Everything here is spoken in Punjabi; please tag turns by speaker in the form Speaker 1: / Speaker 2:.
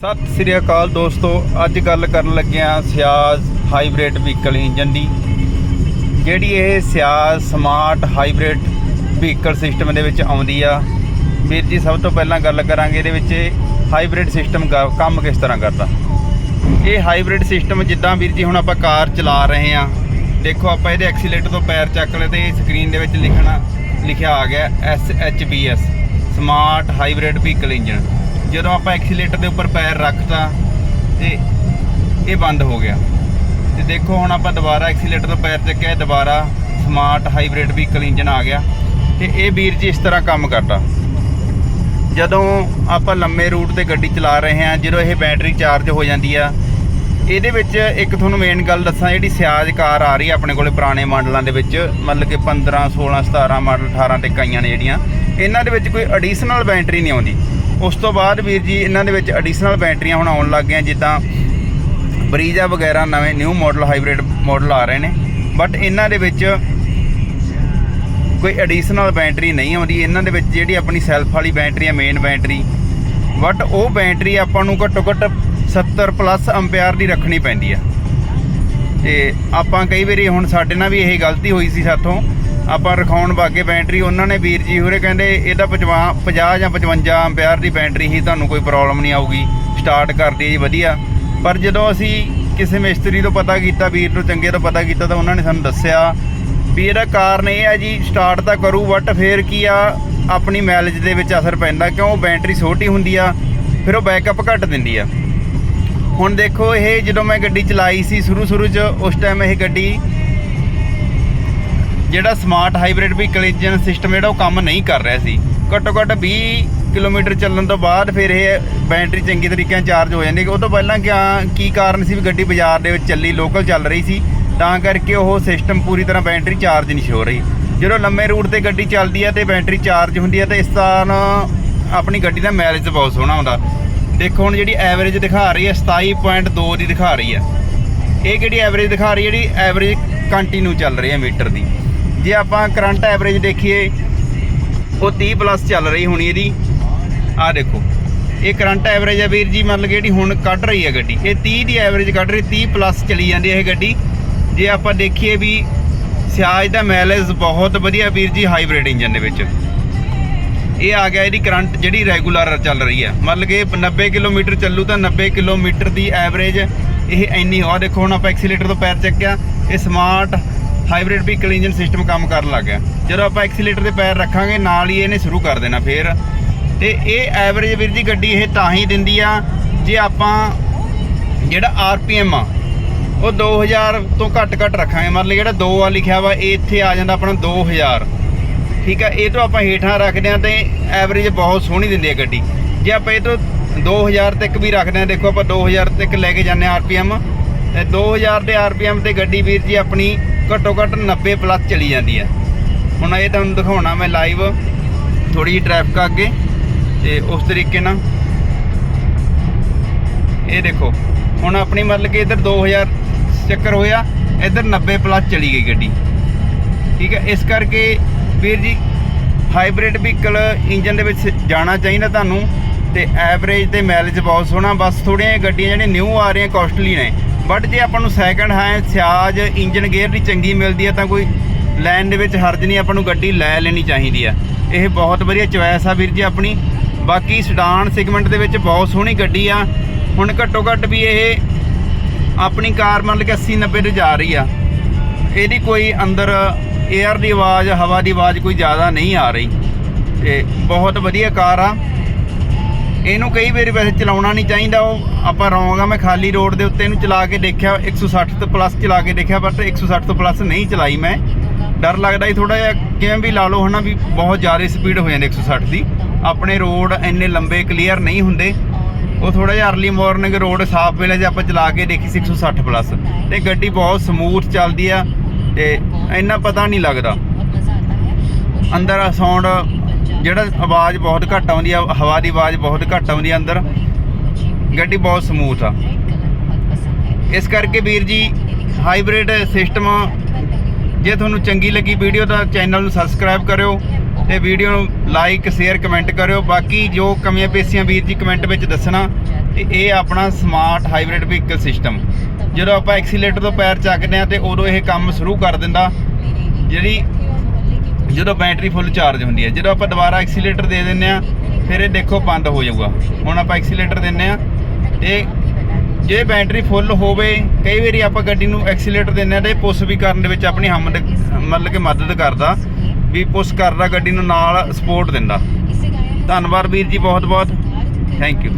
Speaker 1: ਸਤਿ ਸ੍ਰੀ ਅਕਾਲ ਦੋਸਤੋ, ਅੱਜ ਗੱਲ ਕਰਨ ਲੱਗੇ ਹਾਂ ਸਿਆਜ਼ ਹਾਈਬ੍ਰਿਡ ਵਹੀਕਲ ਇੰਜਨ ਦੀ, ਜਿਹੜੀ ਇਹ Ciaz smart hybrid vehicle system ਦੇ ਵਿੱਚ ਆਉਂਦੀ ਆ। ਵੀਰ ਜੀ, ਸਭ ਤੋਂ ਪਹਿਲਾਂ ਗੱਲ ਕਰਾਂਗੇ ਇਹਦੇ ਵਿੱਚ ਹਾਈਬ੍ਰਿਡ ਸਿਸਟਮ ਕੰਮ ਕਿਸ ਤਰ੍ਹਾਂ ਕਰਦਾ। ਇਹ ਹਾਈਬ੍ਰਿਡ ਸਿਸਟਮ ਜਿੱਦਾਂ ਵੀਰ ਜੀ ਹੁਣ ਆਪਾਂ ਕਾਰ ਚਲਾ ਰਹੇ ਆ ਦੇਖੋ ਆਪਾਂ ਇਹਦੇ ਐਕਸੀਲੇਟਰ ਤੋਂ ਪੈਰ ਚੱਕ ਲਏ ਤੇ ਸਕਰੀਨ ਦੇ ਵਿੱਚ ਲਿਖਣਾ, ਲਿਖਿਆ ਆ ਗਿਆ SHBS smart hybrid vehicle engine. ਜਦੋਂ ਆਪਾਂ ਐਕਸੀਲੇਟਰ ਦੇ ਉੱਪਰ ਪੈਰ ਰੱਖਤਾ ਤੇ ਇਹ ਬੰਦ ਹੋ ਗਿਆ। ਤੇ ਦੇਖੋ ਹੁਣ ਆਪਾਂ ਦੁਬਾਰਾ ਐਕਸੀਲੇਟਰ ਤੋਂ ਪੈਰ ਚੱਕਿਆ ਦੁਬਾਰਾ ਸਮਾਰਟ ਹਾਈਬ੍ਰਿਡ ਵਹੀਕਲ ਇੰਜਨ ਆ ਗਿਆ ਤੇ ਇਹ ਵੀਰ ਜੀ ਇਸ ਤਰ੍ਹਾਂ ਕੰਮ ਕਰਦਾ। ਜਦੋਂ ਆਪਾਂ ਲੰਮੇ ਰੂਟ ਤੇ ਗੱਡੀ ਚਲਾ ਰਹੇ ਹਾਂ, ਜਦੋਂ ਇਹ ਬੈਟਰੀ ਚਾਰਜ ਹੋ ਜਾਂਦੀ ਆ, ਇਹਦੇ ਵਿੱਚ ਇੱਕ ਤੁਹਾਨੂੰ ਮੇਨ ਗੱਲ ਦੱਸਾਂ, ਜਿਹੜੀ ਸਿਆਜ ਕਾਰ ਆ ਰਹੀ ਆ ਆਪਣੇ ਕੋਲੇ ਪੁਰਾਣੇ ਮਾਡਲਾਂ ਦੇ ਵਿੱਚ, ਮਤਲਬ ਕਿ 15 16 17 ਮਾਡਲ 18 ਤੇ ਕਈਆਂ ਨੇ ਜਿਹੜੀਆਂ, ਇਹਨਾਂ ਦੇ ਵਿੱਚ ਕੋਈ ਐਡੀਸ਼ਨਲ ਬੈਟਰੀ ਨਹੀਂ ਆਉਂਦੀ। ਉਸ ਤੋਂ ਬਾਅਦ ਵੀਰ ਜੀ, ਇਹਨਾਂ ਦੇ ਵਿੱਚ ਐਡੀਸ਼ਨਲ ਬੈਟਰੀਆਂ ਹੁਣ ਆਉਣ ਲੱਗ ਗਈਆਂ, ਜਿੱਦਾਂ ਬਰੀਜ਼ਾ ਵਗੈਰਾ, ਨਵੇਂ ਨਿਊ ਮਾਡਲ ਹਾਈਬ੍ਰਿਡ ਮਾਡਲ ਆ ਰਹੇ ਨੇ। ਬਟ ਇਹਨਾਂ ਦੇ ਵਿੱਚ ਕੋਈ ਐਡੀਸ਼ਨਲ ਬੈਟਰੀ ਨਹੀਂ ਆਉਂਦੀ। ਇਹਨਾਂ ਦੇ ਵਿੱਚ ਜਿਹੜੀ ਆਪਣੀ ਸੈਲਫ ਵਾਲੀ ਬੈਟਰੀ ਆ ਮੇਨ ਬੈਟਰੀ ਬਟ ਉਹ ਬੈਟਰੀ ਆਪਾਂ ਨੂੰ ਘੱਟੋ ਘੱਟ 70 ਪਲੱਸ ਐਂਪੀਅਰ ਦੀ ਰੱਖਣੀ ਪੈਂਦੀ ਆ। ਤੇ ਆਪਾਂ ਕਈ ਵਾਰੀ ਹੁਣ ਸਾਡੇ ਨਾਲ ਵੀ ਇਹ ਗਲਤੀ ਹੋਈ ਸੀ ਸਾਥੋਂ ਆਪਾਂ ਰਖਾਉਣ ਬਾਗੇ ਬੈਟਰੀ, ਉਹਨਾਂ ਨੇ ਵੀਰ ਜੀ ਹੋਰੇ ਕਹਿੰਦੇ ਇਹਦਾ 50 50 ਜਾਂ 55 ਐਂਪੀਅਰ ਦੀ ਬੈਟਰੀ ਹੀ ਤੁਹਾਨੂੰ ਕੋਈ ਪ੍ਰੋਬਲਮ ਨਹੀਂ ਆਊਗੀ ਸਟਾਰਟ ਕਰਦੀ ਜੀ, ਵਧੀਆ। ਪਰ ਜਦੋਂ ਅਸੀਂ ਕਿਸੇ ਮਿਸਤਰੀ ਤੋਂ ਪਤਾ ਕੀਤਾ, ਵੀਰ ਤੋਂ ਚੰਗੇ ਤੋਂ ਪਤਾ ਕੀਤਾ, ਤਾਂ ਉਹਨਾਂ ਨੇ ਸਾਨੂੰ ਦੱਸਿਆ ਵੀ ਇਹਦਾ ਕਾਰਨ ਇਹ ਹੈ ਜੀ ਸਟਾਰਟ ਤਾਂ ਕਰੂ ਬਟ ਫੇਰ ਕੀ ਆ, ਆਪਣੀ ਮਾਈਲੇਜ ਦੇ ਵਿੱਚ ਅਸਰ ਪੈਂਦਾ, ਕਿਉਂ? ਬੈਟਰੀ ਛੋਟੀ ਹੁੰਦੀ ਆ, ਫਿਰ ਉਹ ਬੈਕਅਪ ਘੱਟ ਦਿੰਦੀ ਆ। ਹੁਣ ਦੇਖੋ, ਇਹ ਜਦੋਂ ਮੈਂ ਗੱਡੀ ਚਲਾਈ ਸੀ ਸ਼ੁਰੂ ਸ਼ੁਰੂ 'ਚ, ਉਸ ਟਾਈਮ ਇਹ ਗੱਡੀ ਜਿਹੜਾ smart hybrid vehicle engine system ਜਿਹੜਾ ਉਹ ਕੰਮ ਨਹੀਂ ਕਰ ਰਿਹਾ ਸੀ। ਘੱਟੋ ਘੱਟ 20 ਕਿਲੋਮੀਟਰ ਚੱਲਣ ਤੋਂ ਬਾਅਦ ਫਿਰ ਇਹ ਬੈਟਰੀ ਚੰਗੀ ਤਰੀਕੇ ਨਾਲ ਚਾਰਜ ਹੋ ਜਾਂਦੀ ਉਹ ਤੋਂ ਪਹਿਲਾਂ ਕਿਆ ਕੀ ਕਾਰਨ ਸੀ ਵੀ ਗੱਡੀ ਬਾਜ਼ਾਰ ਦੇ ਵਿੱਚ ਚੱਲੀ ਲੋਕਲ ਚੱਲ ਰਹੀ ਸੀ? ਤਾਂ ਕਰਕੇ ਉਹ ਸਿਸਟਮ ਪੂਰੀ ਤਰ੍ਹਾਂ ਬੈਟਰੀ ਚਾਰਜ ਨਹੀਂ ਸੀ ਹੋ ਰਹੀ। ਜਦੋਂ ਲੰਮੇ ਰੂਟ ਤੇ ਗੱਡੀ ਚੱਲਦੀ ਹੈ ਤੇ ਬੈਟਰੀ ਚਾਰਜ ਹੁੰਦੀ ਹੈ ਤੇ ਇਸ ਤਰ੍ਹਾਂ ਆਪਣੀ ਗੱਡੀ ਦਾ ਮਾਈਲੇਜ ਬਹੁਤ ਸੋਹਣਾ ਆਉਂਦਾ ਦੇਖੋ ਹੁਣ ਜਿਹੜੀ ਐਵਰੇਜ ਦਿਖਾ ਰਹੀ ਹੈ 27.2 ਦੀ ਦਿਖਾ ਰਹੀ ਹੈ। ਇਹ ਕਿਹੜੀ ਐਵਰੇਜ ਦਿਖਾ ਰਹੀ ਹੈ? ਜਿਹੜੀ ਐਵਰੇਜ ਕੰਟੀਨਿਊ ਚੱਲ ਰਹੀ ਹੈ ਮੀਟਰ ਦੀ। ਜੇ ਆਪਾਂ ਕਰੰਟ ਐਵਰੇਜ ਦੇਖੀਏ, ਉਹ 30 ਪਲੱਸ ਚੱਲ ਰਹੀ ਹੋਣੀ ਇਹਦੀ। ਆਹ ਦੇਖੋ, ਇਹ ਕਰੰਟ ਐਵਰੇਜ ਹੈ ਵੀਰ ਜੀ, ਮਤਲਬ ਕਿ ਜਿਹੜੀ ਹੁਣ ਕੱਢ ਰਹੀ ਹੈ ਗੱਡੀ, ਇਹ 30 ਦੀ ਐਵਰੇਜ ਕੱਢ ਰਹੀ 30 ਪਲੱਸ ਚਲੀ ਜਾਂਦੀ ਹੈ ਇਹ ਗੱਡੀ। ਜੇ ਆਪਾਂ ਦੇਖੀਏ ਵੀ ਸਿਆਜ ਦਾ ਮਾਈਲੇਜ ਬਹੁਤ ਵਧੀਆ ਵੀਰ ਜੀ ਹਾਈਬ੍ਰਿਡ ਇੰਜਨ ਦੇ ਵਿੱਚ। ਇਹ ਆ ਗਿਆ ਇਹਦੀ ਕਰੰਟ ਜਿਹੜੀ ਰੈਗੂਲਰ ਚੱਲ ਰਹੀ ਹੈ। ਮਤਲਬ ਕਿ 90 ਕਿਲੋਮੀਟਰ ਚੱਲੂ ਤਾਂ 90 ਕਿਲੋਮੀਟਰ ਦੀ ਐਵਰੇਜ, ਇਹ ਇੰਨੀ ਆ ਦੇਖੋ ਹੁਣ ਆਪਾਂ ਐਕਸੀਲੇਟਰ ਤੋਂ ਪੈਰ ਚੱਕਿਆ, ਇਹ smart hybrid vehicle engine system ਕੰਮ ਕਰਨ ਲੱਗ ਗਿਆ। ਜਦੋਂ ਆਪਾਂ ਐਕਸੀਲੇਟਰ ਤੇ ਪੈਰ ਰੱਖਾਂਗੇ, ਨਾਲ ਹੀ ਇਹਨੇ ਸ਼ੁਰੂ ਕਰ ਦੇਣਾ ਫੇਰ। ਤੇ ਇਹ ਐਵਰੇਜ ਵੀਰ ਜੀ ਗੱਡੀ ਇਹ ਤਾਂ ਹੀ ਦਿੰਦੀ ਆ, ਜੇ ਆਪਾਂ ਜਿਹੜਾ ਆਰਪੀਐਮ ਆ, ਉਹ 2000 ਤੋਂ ਘੱਟ ਘੱਟ ਰੱਖਾਂਗੇ। ਮਤਲਬ ਜਿਹੜਾ 2 ਆ ਲਿਖਿਆ ਵਾ, ਇਹ ਇੱਥੇ ਆ ਜਾਂਦਾ ਆਪਣਾ 2000 ਠੀਕ ਆ, ਇਹ ਤੋਂ ਆਪਾਂ ਹੇਠਾਂ ਰੱਖਦੇ ਆ ਤੇ ਐਵਰੇਜ ਬਹੁਤ ਸੋਹਣੀ ਦਿੰਦੀ ਹੈ ਗੱਡੀ। ਜੇ ਆਪਾਂ ਇਹ ਤੋਂ 2000 ਤੱਕ ਵੀ ਰੱਖਦੇ ਆ ਦੇਖੋ ਆਪਾਂ 2000 ਤੱਕ ਲੈ ਕੇ ਜਾਂਦੇ ਆ ਆਰਪੀਐਮ ਤੇ 2000 ਦੇ ਆਰਪੀਐਮ ਤੇ ਗੱਡੀ ਵੀਰ ਜੀ ਆਪਣੀ ਘੱਟੋ ਘੱਟ 90 ਪਲੱਸ ਚਲੀ ਜਾਂਦੀ ਹੈ। ਹੁਣ ਇਹ ਤੁਹਾਨੂੰ ਦਿਖਾਉਣਾ ਮੈਂ ਲਾਈਵ ਥੋੜੀ ਜਿਹੀ ਟ੍ਰੈਫਿਕ ਅੱਗੇ, ਤੇ ਉਸ ਤਰੀਕੇ ਨਾਲ ਇਹ ਦੇਖੋ, ਹੁਣ ਆਪਣੀ ਮਤਲਬ ਕਿ ਇਧਰ 2000 ਚੱਕਰ ਹੋਇਆ, ਇਧਰ 90 ਪਲੱਸ ਚਲੀ ਗਈ ਗੱਡੀ। ਠੀਕ ਹੈ, ਇਸ ਕਰਕੇ ਵੀਰ ਜੀ ਹਾਈਬ੍ਰਿਡ ਵਹੀਕਲ ਇੰਜਨ ਦੇ ਵਿੱਚ ਜਾਣਾ ਚਾਹੀਦਾ ਤੁਹਾਨੂੰ, ਤੇ ਐਵਰੇਜ ਤੇ ਮਾਈਲੇਜ ਬਹੁਤ ਸੋਹਣਾ, ਬਸ ਥੋੜੀਆਂ ਗੱਡੀਆਂ ਜਿਹੜੀਆਂ ਨਿਊ ਆ ਰਹੀਆਂ ਕਾਸਟਲੀ ਨੇ। ਬਟ ਜੇ ਆਪਾਂ ਨੂੰ second hand Ciaz engine gear ਦੀ ਚੰਗੀ ਮਿਲਦੀ ਹੈ, ਤਾਂ ਕੋਈ ਲੈਣ ਦੇ ਵਿੱਚ ਹਰਜ ਨਹੀਂ, ਆਪਾਂ ਨੂੰ ਗੱਡੀ ਲੈ ਲੈਣੀ ਚਾਹੀਦੀ ਆ ਇਹ ਬਹੁਤ ਵਧੀਆ ਚੁਆਇਸ ਆ ਵੀਰ ਜੀ ਆਪਣੀ। ਬਾਕੀ ਸਡਾਨ ਸੈਗਮੈਂਟ ਦੇ ਵਿੱਚ ਬਹੁਤ ਸੋਹਣੀ ਗੱਡੀ ਆ। ਹੁਣ ਘੱਟੋ ਘੱਟ ਵੀ ਇਹ ਆਪਣੀ ਕਾਰ ਮੰਨ ਕੇ 80 90 ਤੇ ਜਾ ਰਹੀ ਆ। ਇਹਦੀ ਕੋਈ ਅੰਦਰ 에ਅਰ ਦੀ ਆਵਾਜ਼, ਹਵਾ ਦੀ ਆਵਾਜ਼ ਕੋਈ ਜ਼ਿਆਦਾ ਨਹੀਂ ਆ ਰਹੀ। ਤੇ ਬਹੁਤ ਵਧੀਆ ਕਾਰ ਆ। ਇਹਨੂੰ ਕਈ ਵਾਰੀ ਵੈਸੇ ਚਲਾਉਣਾ ਨਹੀਂ ਚਾਹੀਦਾ ਉਹ ਆਪਾਂ ਰੌਂਗ ਆ ਮੈਂ ਖਾਲੀ ਰੋਡ ਦੇ ਉੱਤੇ ਇਹਨੂੰ ਚਲਾ ਕੇ ਦੇਖਿਆ 160 ਤੋਂ ਪਲੱਸ ਚਲਾ ਕੇ ਦੇਖਿਆ ਬਟ 160 ਤੋਂ ਪਲੱਸ ਨਹੀਂ ਚਲਾਈ ਮੈਂ। ਡਰ ਲੱਗਦਾ ਹੀ ਥੋੜਾ ਜਿਹਾ ਕਿਵੇਂ ਵੀ ਲਾ ਲਓ ਹਨਾ ਵੀ ਬਹੁਤ ਜ਼ਿਆਦਾ ਸਪੀਡ ਹੋ ਜਾਂਦੀ 160 ਦੀ। ਆਪਣੇ ਰੋਡ ਇੰਨੇ ਲੰਬੇ ਕਲੀਅਰ ਨਹੀਂ ਹੁੰਦੇ। ਉਹ ਥੋੜਾ ਜਿਹਾ ਅਰਲੀ ਮਾਰਨਿੰਗ ਰੋਡ ਸਾਫ਼ ਵੇਲੇ ਜੇ ਆਪਾਂ ਚਲਾ ਕੇ ਦੇਖੀ ਸੀ 160 ਪਲੱਸ ਤੇ ਗੱਡੀ ਬਹੁਤ ਸਮੂਥ ਚੱਲਦੀ ਆ ਤੇ ਇੰਨਾ ਪਤਾ ਨਹੀਂ ਲੱਗਦਾ। ਅੰਦਰ ਸਾਊਂਡ ਜਿਹੜਾ ਆਵਾਜ਼ ਬਹੁਤ ਘੱਟ ਆਉਂਦੀ ਆ, ਹਵਾ ਦੀ ਆਵਾਜ਼ ਬਹੁਤ ਘੱਟ ਆਉਂਦੀ ਆ ਅੰਦਰ। ਗੱਡੀ ਬਹੁਤ ਸਮੂਥ ਆ। ਇਸ ਕਰਕੇ ਵੀਰ ਜੀ ਹਾਈਬ੍ਰਿਡ ਸਿਸਟਮ ਜੇ ਤੁਹਾਨੂੰ ਚੰਗੀ ਲੱਗੀ ਵੀਡੀਓ ਤਾਂ ਚੈਨਲ ਨੂੰ ਸਬਸਕ੍ਰਾਈਬ ਕਰਿਓ ਤੇ ਵੀਡੀਓ ਨੂੰ ਲਾਈਕ ਸ਼ੇਅਰ ਕਮੈਂਟ ਕਰਿਓ। ਬਾਕੀ ਜੋ ਕਮੀਆਂ ਪੇਸ਼ੀਆਂ ਵੀਰ ਜੀ ਕਮੈਂਟ ਵਿੱਚ ਦੱਸਣਾ, ਤੇ ਇਹ ਆਪਣਾ ਸਮਾਰਟ ਹਾਈਬ੍ਰਿਡ ਵਹੀਕਲ ਸਿਸਟਮ ਜਦੋਂ ਆਪਾਂ ਐਕਸੀਲੇਟਰ ਤੋਂ ਪੈਰ ਚੱਕਦੇ ਆ ਤੇ ਉਦੋਂ ਇਹ ਕੰਮ ਸ਼ੁਰੂ ਕਰ ਦਿੰਦਾ। ਜਿਹੜੀ ਜਦੋਂ ਬੈਟਰੀ ਫੁੱਲ ਚਾਰਜ ਹੁੰਦੀ ਹੈ, ਜਦੋਂ ਆਪਾਂ ਦੁਬਾਰਾ ਐਕਸੀਲੇਟਰ ਦੇ ਦਿੰਨੇ ਆ ਫਿਰ ਇਹ ਦੇਖੋ ਬੰਦ ਹੋ ਜਾਊਗਾ। ਹੁਣ ਆਪਾਂ ਐਕਸੀਲੇਟਰ ਦਿੰਨੇ ਆ ਤੇ ਜੇ ਬੈਟਰੀ ਫੁੱਲ ਹੋਵੇ, ਕਈ ਵਾਰੀ ਆਪਾਂ ਗੱਡੀ ਨੂੰ ਐਕਸੀਲੇਟਰ ਦਿੰਨੇ ਆ ਤੇ ਪੁਸ਼ ਵੀ ਕਰਨ ਦੇ ਵਿੱਚ ਆਪਣੀ ਹਮਦ ਮਤਲਬ ਕਿ ਮਦਦ ਕਰਦਾ, ਵੀ ਪੁਸ਼ ਕਰਦਾ ਗੱਡੀ ਨੂੰ ਨਾਲ ਸਪੋਰਟ ਦਿੰਦਾ। ਧੰਨਵਾਦ ਵੀਰ ਜੀ ਬਹੁਤ ਬਹੁਤ ਥੈਂਕ ਯੂ